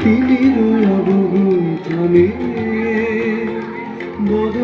তিমির অবগুঞ্চনে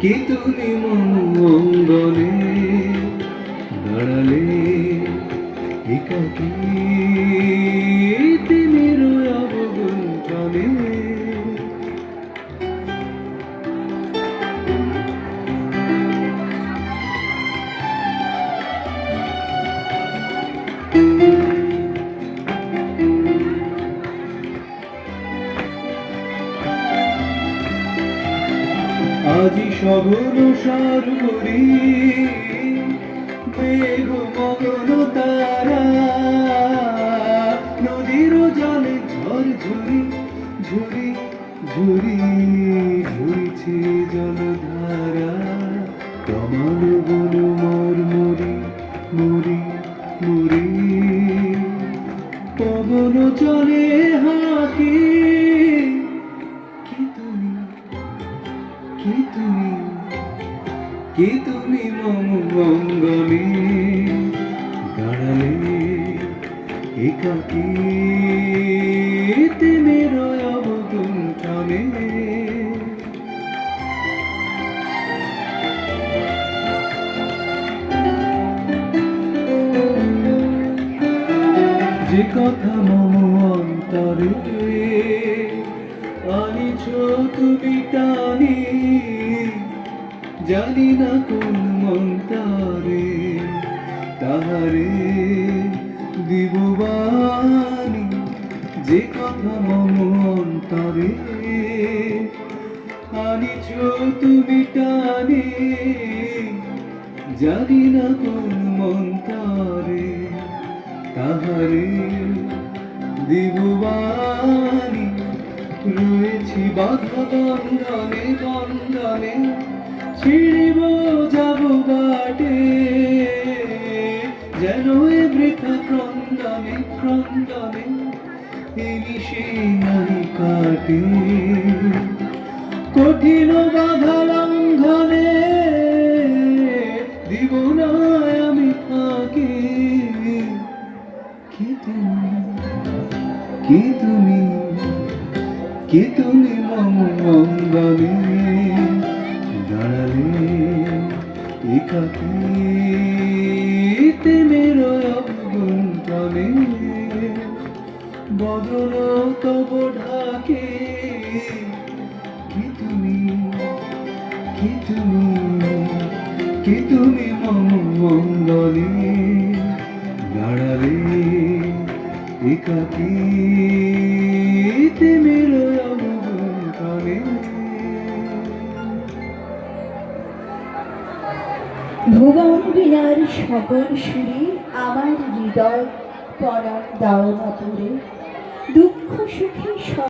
কি তুমি মঙ্গলে? আজি সগন সর্বরি মেঘ মগন তারা, নদীর জলে ঝর ঝুরি ঝুরি ঝুরি ঝুরিছে জলধারা। কমল বন মোর মরি মরি মরি পবন চলে হাকি কি তুমি কি তুমি মম মঙ্গলে দাঁড়ালে একাকি তিমির অবগুঞ্চনে যে কথা মম অন্তরে আনিছ তুমি টানি জানি না কোন মন্তারে তাহারে দিববানি, যে কথা মম অন্তরে। আনিছ তুমি টানি জানি না কোন মন্তারে তাহারে দিববানি রয়েছি বাধা বন্ধনে বন্ধনে ছিড়িব যাব বাটে। যেন এ বৃথা ক্রন্দনে ক্রন্দনে নিমিষে নাই কাটে। কঠিন বাধা লঙ্ঘনে দিব না আমি ফাঁকি কি তুমি? কি তুমি? কি তুমি মঙ্গলে? দাঁড়ালে একাকি তিমির অবগুঞ্চনে বদন তব ঢাকে। কি তুমি কি তুমি কি তুমি মঙ্গলে? দাঁড়ালে একাকি ভুবন বিনার সকল সুরে আমার হৃদয় পরার দাও না দুঃখ সুখে